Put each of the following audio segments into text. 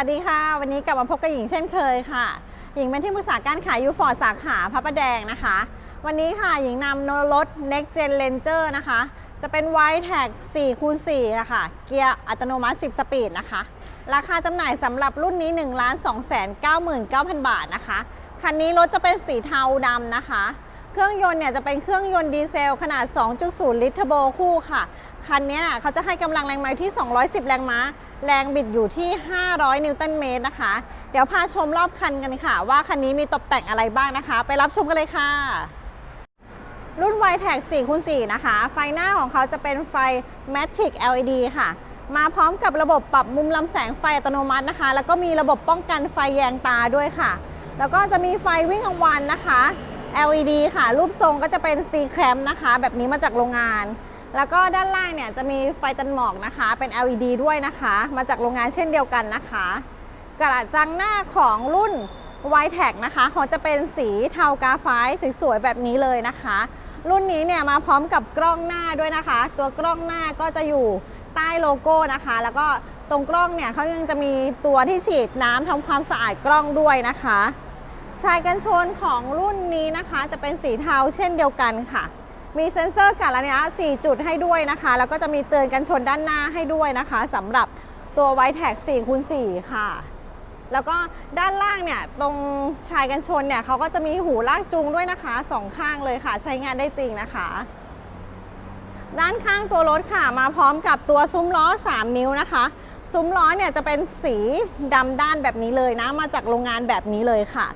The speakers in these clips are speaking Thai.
ัสดีค่ะ วันนี้กลับมาพบกับหญิงเช่นเคยค่ะ หญิงเป็นที่ปรึกษาการขายยูฟอร์ดสาขาพระประแดงนะคะ วันนี้ค่ะหญิงนำรถ Next Gen Ranger นะคะ จะเป็น w i t e Tag 4คูณ4นะคะเกียร์อัตโนมัติ 10 สปีดนะคะ ราคาจำหน่ายสำหรับรุ่นนี้ 1 2 9 9 9 0 0 บาทนะคะ คันนี้รถจะเป็นสีเทาดำนะคะเครื่องยนต์เนี่ยจะเป็นเครื่องยนต์ดีเซลขนาด 2.0 ลิตรเทอร์โบคู่ค่ะ คันนี้น่ะเขาจะให้กำลังแรงม้าที่ 210 แรงม้า แรงบิดอยู่ที่ 500 นิวตันเมตรนะคะ เดี๋ยวพาชมรอบคันกันค่ะ ว่าคันนี้มีตกแต่งอะไรบ้างนะคะ ไปรับชมกันเลยค่ะ รุ่น y t e c 4คูณ4นะคะ ไฟหน้าของเขาจะเป็นไฟ Matic LED ค่ะ มาพร้อมกับระบบปรับมุมลำแสงไฟอัตโนมัตินะคะ แล้วก็มีระบบป้องกันไฟแยงตาด้วยค่ะ แล้วก็จะมีไฟวิ่งกลางวันนะคะ LED ค่ะ รูปทรงก็จะเป็น C clamp นะคะ แบบนี้มาจากโรงงาน แล้วก็ด้านล่างเนี่ยจะมีไฟตันหมอกนะคะ เป็น LED ด้วยนะคะ มาจากโรงงานเช่นเดียวกันนะคะ กระจังหน้าของรุ่น y t e c นะคะเขาจะเป็นสีเทากาไฟสวยๆแบบนี้เลยนะคะ รุ่นนี้เนี่ยมาพร้อมกับกล้องหน้าด้วยนะคะ ตัวกล้องหน้าก็จะอยู่ใต้โลโก้นะคะ แล้วก็ตรงกล้องเนี่ยเขายังจะมีตัวที่ฉีดน้ำทำความสะอาดกล้องด้วยนะคะ ชายกันชนของรุ่นนี้นะคะ จะเป็นสีเทาเช่นเดียวกันค่ะ มีเซ็นเซอร์การระยะ4จุดให้ด้วยนะคะ แล้วก็จะมีเตือนกันชนด้านหน้าให้ด้วยนะคะสำหรับตัว y t e c 4คูณ4ค่ะ แล้วก็ด้านล่างเนี่ยตรงชายกันชนเนี่ยเขาก็จะมีหูลากจูงด้วยนะคะสองข้างเลยค่ะ ใช้งานได้จริงนะคะ ด้านข้างตัวรถค่ะมาพร้อมกับตัวซุ้มล้อ 3 นิ้วนะคะ ซุ้มล้อเนี่ยจะเป็นสีดำด้านแบบนี้เลยนะ มาจากโรงงานแบบนี้เลยค่ะ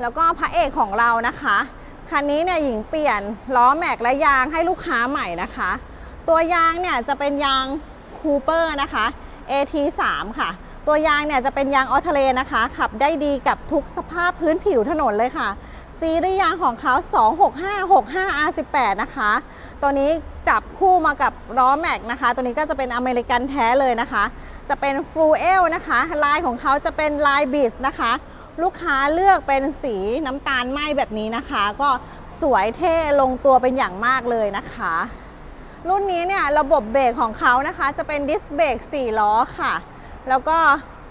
แล้วก็พระเอกของเรานะคะ คันนี้เนี่ยหญิงเปลี่ยนล้อแม็กและยางให้ลูกค้าใหม่นะคะ ตัวยางเนี่ยจะเป็นยางคูเปอร์นะคะ AT3 ค่ะ ตัวยางเนี่ยจะเป็นยางออทะเลนะคะ ขับได้ดีกับทุกสภาพพื้นผิวถนนเลยค่ะ ซีรีส์ยางของเขา 26565 R18 นะคะ ตัวนี้จับคู่มากับล้อแม็กนะคะ ตัวนี้ก็จะเป็นอเมริกันแท้เลยนะคะ จะเป็นฟูเอลนะคะ ลายของเขาจะเป็นลายบิสนะคะ ลูกค้าเลือกเป็นสีน้ำตาลไหมแบบนี้นะคะ ก็สวยเท่ลงตัวเป็นอย่างมากเลยนะคะ รุ่นนี้เนี่ยระบบเบรกของเขานะคะ จะเป็นดิสเบรก4ล้อค่ะ แล้วก็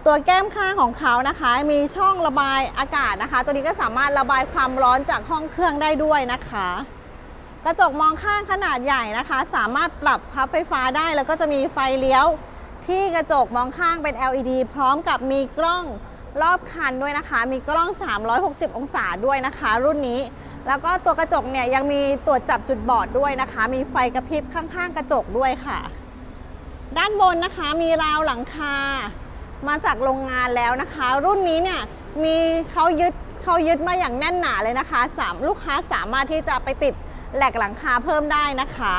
ตัวแก้มข้างของเขานะคะ มีช่องระบายอากาศนะคะ ตัวนี้ก็สามารถระบายความร้อนจากห้องเครื่องได้ด้วยนะคะ กระจกมองข้างขนาดใหญ่นะคะ สามารถปรับพับไฟฟ้าได้ แล้วก็จะมีไฟเลี้ยวที่กระจกมองข้างเป็น LED พร้อมกับมีกล้อง รอบคันด้วยนะคะ มีกล้อง 360 องศาด้วยนะคะ รุ่นนี้ แล้วก็ตัวกระจกเนี่ยยังมีตรวจจับจุดบอดด้วยนะคะ มีไฟกระพริบข้างๆ กระจกด้วยค่ะ ด้านบนนะคะมีราวหลังคา มาจากโรงงานแล้วนะคะ รุ่นนี้เนี่ยมีเขายึดเขายึดมาอย่างแน่นหนาเลยนะคะสามลูกค้าสามารถที่จะไปติดแหลกหลังคาเพิ่มได้นะคะ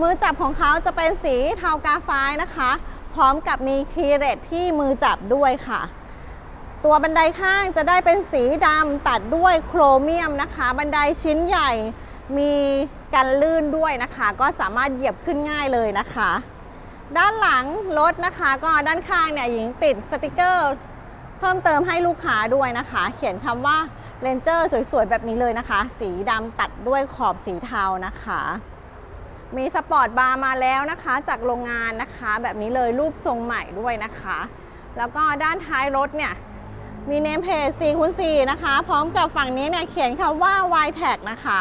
มือจับของเขาจะเป็นสีเทากาไฟนะคะ พร้อมกับมีคีย์เรตที่มือจับด้วยค่ะ ตัวบันไดข้างจะได้เป็นสีดำตัดด้วยโครเมียมนะคะ บันไดชิ้นใหญ่มีกันลื่นด้วยนะคะ ก็สามารถเหยียบขึ้นง่ายเลยนะคะ ด้านหลังรถนะคะ ก็ด้านข้างเนี่ยหญิงติดสติกเกอร์ เพิ่มเติมให้ลูกค้าด้วยนะคะ เขียนคำว่าเ a นเจอร์สวยๆ แบบนี้เลยนะคะ สีดำตัดด้วยขอบสีเทานะคะ มีสปอร์ตบาร์มาแล้วนะคะ จากโรงงานนะคะ แบบนี้เลยรูปทรงใหม่ด้วยนะคะ แล้วก็ด้านท้ายรถเนี่ย มีเนมเพจ4คูณ4นะคะ พร้อมกับฝั่งนี้เนี่ยเขียนคำว่า y t a g นะคะ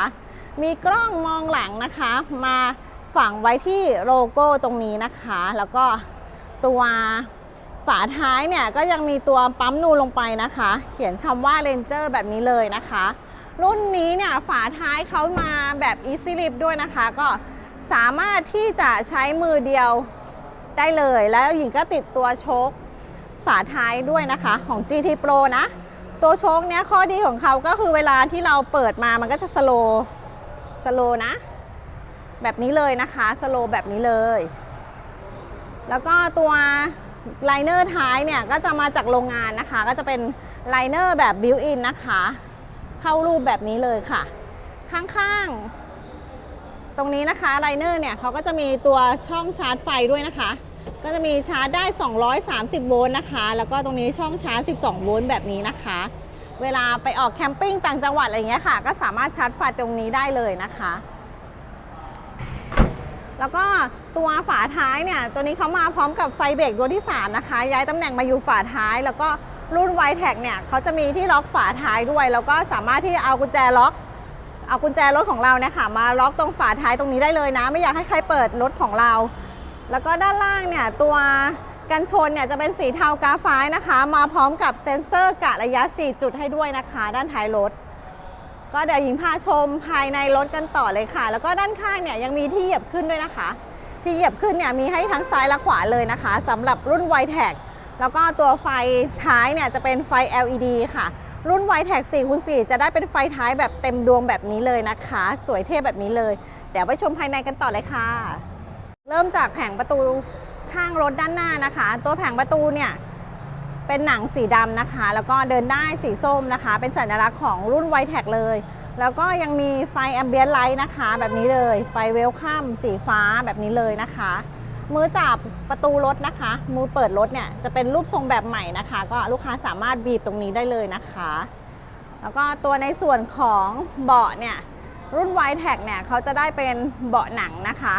มีกล้องมองหลังนะคะ มาฝังไว้ที่โลโก้ตรงนี้นะคะ แล้วก็ตัวฝาท้ายเนี่ยก็ยังมีตัวปั๊มนูนลงไปนะคะ เขียนคำว่า Ranger แบบนี้เลยนะคะ รุ่นนี้เนี่ยฝาท้ายเขามาแบบ Easy Lift ด้วยนะคะ ก็สามารถที่จะใช้มือเดียวได้เลย แล้วหญิงก็ติดตัวโชค ฝาท้ายด้วยนะคะของ GT Pro นะ ตัวโชคเนี้ยข้อดีของเขาก็คือเวลาที่เราเปิดมามันก็จะสโลสโลนะ แบบนี้เลยนะคะสโลแบบนี้เลย แล้วก็ตัวไลเนอร์ท้ายเนี่ยก็จะมาจากโรงงานนะคะ ก็จะเป็นไลเนอร์แบบบิวอินนะคะ เข้ารูปแบบนี้เลยค่ะ ข้างๆ ตรงนี้นะคะไลเนอร์เนี่ยเขาก็จะมีตัวช่องชาร์จไฟด้วยนะคะ ก็จะมีชาร์จได้ 230 โวลต์นะคะ แล้วก็ตรงนี้ช่องชาร์จ 12 โวลต์แบบนี้นะคะ เวลาไปออกแคมปิ้งต่างจังหวัดอะไรเงี้ยค่ะ ก็สามารถชาร์จไฟตรงนี้ได้เลยนะคะ แล้วก็ตัวฝาท้ายเนี่ย ตัวนี้เขามาพร้อมกับไฟเบรกดวงที่ 3 นะคะ ย้ายตำแหน่งมาอยู่ฝาท้าย แล้วก็รุ่น y t e c เนี่ยเขาจะมีที่ล็อกฝาท้ายด้วย แล้วก็สามารถที่จะเอากุญแจล็อกเอากุญแจรถของเราเนี่ยค่ะมาล็อกตรงฝาท้ายตรงนี้ได้เลยนะ ไม่อยากให้ใครเปิดรถของเรา แล้วก็ด้านล่างเนี่ยตัวกันชนเนี่ยจะเป็นสีเทากราไฟต์นะคะ มาพร้อมกับเซ็นเซอร์กะระยะ 4 จุดให้ด้วยนะคะ ด้านท้ายรถ ก็เดี๋ยวหญิงพาชมภายในรถกันต่อเลยค่ะ แล้วก็ด้านข้างเนี่ยยังมีที่เหยียบขึ้นด้วยนะคะ ที่เหยียบขึ้นเนี่ยมีให้ทั้งซ้ายและขวาเลยนะคะสำหรับรุ่น y t e c แล้วก็ตัวไฟท้ายเนี่ยจะเป็นไฟ LED ค่ะ รุ่น y t e c 4คูณ4จะได้เป็นไฟท้ายแบบเต็มดวงแบบนี้เลยนะคะ สวยเท่แบบนี้เลย เดี๋ยวไปชมภายในกันต่อเลยค่ะ เริ่มจากแผงประตูข้างรถด้านหน้านะคะ ตัวแผงประตูเนี่ยเป็นหนังสีดำนะคะ แล้วก็เดินได้สีส้มนะคะ เป็นสัญลักษณ์ของรุ่น y t e c เลย แล้วก็ยังมีไฟแอมเบียนไลท์นะคะ แบบนี้เลย ไฟเวลคัมสีฟ้าแบบนี้เลยนะคะ มือจับประตูรถนะคะ มือเปิดรถเนี่ยจะเป็นรูปทรงแบบใหม่นะคะ ก็ลูกค้าสามารถบีบตรงนี้ได้เลยนะคะ แล้วก็ตัวในส่วนของเบาะเนี่ยรุ่น y t e c เนี่ยเขาจะได้เป็นเบาะหนังนะคะ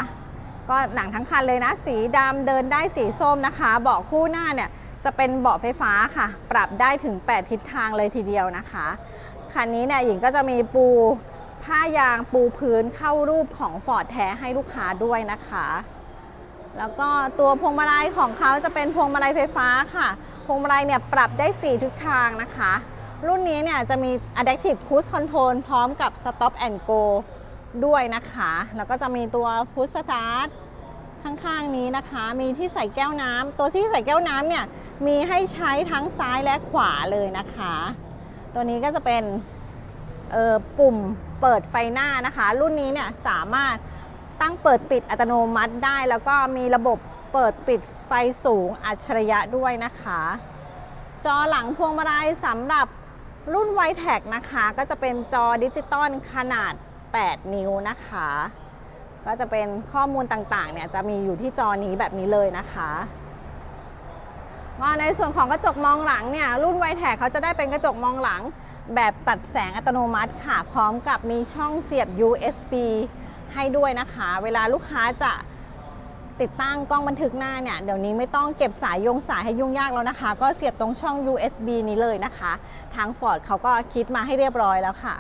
ก็หนังทั้งคันเลยนะ สีดำเดินได้สีส้มนะคะ เบาะคู่หน้าเนี่ยจะเป็นเบาะไฟฟ้าค่ะ ปรับได้ถึง 8 ทิศทางเลยทีเดียวนะคะ คันนี้เนี่ยหญิงก็จะมีปูผ้ายางปูพื้นเข้ารูปของฟอร์ดแท้ให้ลูกค้าด้วยนะคะ แล้วก็ตัวพวงมาลัยของเขาจะเป็นพวงมาลัยไฟฟ้าค่ะ พวงมาลัยเนี่ยปรับได้ 4 ทิศทางนะคะ รุ่นนี้เนี่ยจะมี Adaptive Cruise Control พร้อมกับ Stop and Go ด้วยนะคะ แล้วก็จะมีตัว Push Start ข้างๆนี้นะคะ มีที่ใส่แก้วน้ำตัวที่ใส่แก้วน้ำเนี่ยมีให้ใช้ทั้งซ้ายและขวาเลยนะคะ ตัวนี้ก็จะเป็นปุ่มเปิดไฟหน้านะคะ รุ่นนี้เนี่ยสามารถตั้งเปิดปิดอัตโนมัติได้ แล้วก็มีระบบเปิดปิดไฟสูงอัจฉริยะด้วยนะคะ จอหลังพวงมาลัยสำหรับรุ่น y t e c นะคะ ก็จะเป็นจอดิจิตอลขนาด 8 นิ้วนะคะ ก็จะเป็นข้อมูลต่างๆ เนี่ยจะมีอยู่ที่จอนี้แบบนี้เลยนะคะว่าในส่วนของกระจกมองหลังเนี่ยรุ่น y t e c เขาจะได้เป็นกระจกมองหลัง แบบตัดแสงอัตโนมัติค่ะ พร้อมกับมีช่องเสียบ USB ให้ด้วยนะคะ เวลาลูกค้าจะติดตั้งกล้องบันทึกหน้าเนี่ย เดี๋ยวนี้ไม่ต้องเก็บสายยงสายให้ยุ่งยากแล้วนะคะ ก็เสียบตรงช่อง USB นี้เลยนะคะ ทาง Ford เขาก็คิดมาให้เรียบร้อยแล้วค่ะ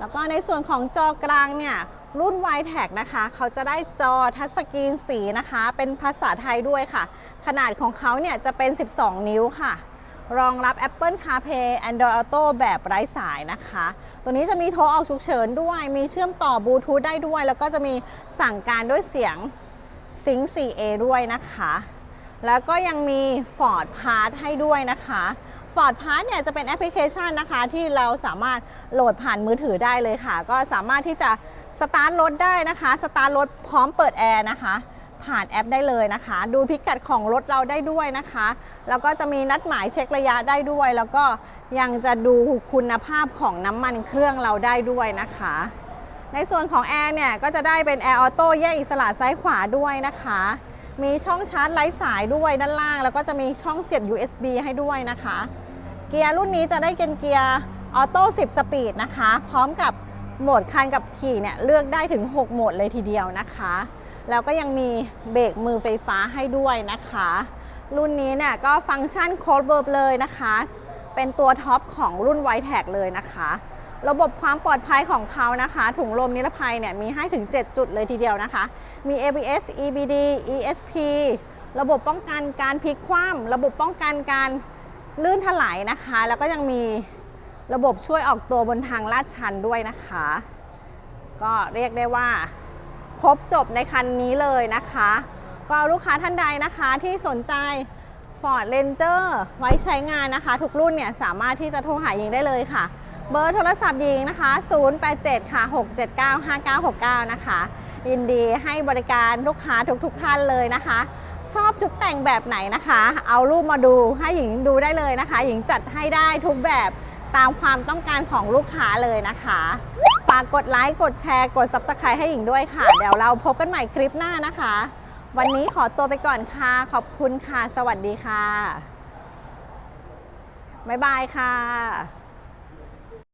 แล้วก็ในส่วนของจอกลางเนี่ยรุ่น y t e c นะคะ เขาจะได้จอทัชสกรีนสีนะคะ เป็นภาษาไทยด้วยค่ะ ขนาดของเขาเนี่ยจะเป็น 12 นิ้วค่ะ รองรับ Apple CarPlay Android Auto แบบไร้สายนะคะ ตัวนี้จะมีโทรออกฉุกเฉินด้วย มีเชื่อมต่อบลูทูธได้ด้วย แล้วก็จะมีสั่งการด้วยเสียง Sync 4A ด้วยนะคะ แล้วก็ยังมี Ford Pass ให้ด้วยนะคะ Ford Pass เนี่ยจะเป็นแอปพลิเคชันนะคะที่เราสามารถโหลดผ่านมือถือได้เลยค่ะ ก็สามารถที่จะสตาร์ทรถได้นะคะสตาร์ทรถพร้อมเปิดแอร์นะคะ ผ่านแอปได้เลยนะคะ ดูพิกัดของรถเราได้ด้วยนะคะแล้วก็จะมีนัดหมายเช็คระยะได้ด้วย แล้วก็ยังจะดูคุณภาพของน้ำมันเครื่องเราได้ด้วยนะคะ ในส่วนของแอร์เนี่ยก็จะได้เป็นแอร์ออโต้แยกอิสระซ้ายขวาด้วยนะคะมีช่องชาร์จไร้สายด้วยด้านล่าง แล้วก็จะมีช่องเสียบ USB ให้ด้วยนะคะ เกียร์รุ่นนี้จะได้เป็นเกียร์ออโต้10 สปีดนะคะ พร้อมกับโหมดคันกับขี่เนี่ยเลือกได้ถึง 6 โหมดเลยทีเดียวนะคะ แล้วก็ยังมีเบรกมือไฟฟ้าให้ด้วยนะคะ รุ่นนี้เนี่ยก็ฟังก์ชันโค้ดเวิร์บเลยนะคะ เป็นตัวท็อปของรุ่น y t e c เลยนะคะ ระบบความปลอดภัยของเขานะคะ ถุงลมนิรภัยเนี่ยมีให้ถึง 7 จุดเลยทีเดียวนะคะ มี ABS EBD ESP ระบบป้องกันการพลิกคว่ำระบบป้องกันการ ลื่นถลายนะคะ แล้วก็ยังมีระบบช่วยออกตัวบนทางลาดชันด้วยนะคะ ก็เรียกได้ว่า ครบจบในคันนี้เลยนะคะ ก็ลูกค้าท่านใดนะคะที่สนใจ Ford Ranger ไว้ใช้งานนะคะ ทุกรุ่นเนี่ยสามารถที่จะโทรหายิงได้เลยค่ะ เบอร์โทรศัพท์ยิงนะคะ 087 ค่ะ 679 5969 นะคะ ยินดีให้บริการลูกค้าทุกๆทท่านเลยนะคะ ชอบชุดแต่งแบบไหนนะคะ เอารูปมาดูให้หญิงดูได้เลยนะคะ หญิงจัดให้ได้ทุกแบบตามความต้องการของลูกค้าเลยนะคะ ฝากกดไลค์ กดแชร์ กด Subscribe ให้หญิงด้วยค่ะ เดี๋ยวเราพบกันใหม่คลิปหน้านะคะ วันนี้ขอตัวไปก่อนค่ะ ขอบคุณค่ะ สวัสดีค่ะ บ๊ายบายค่ะ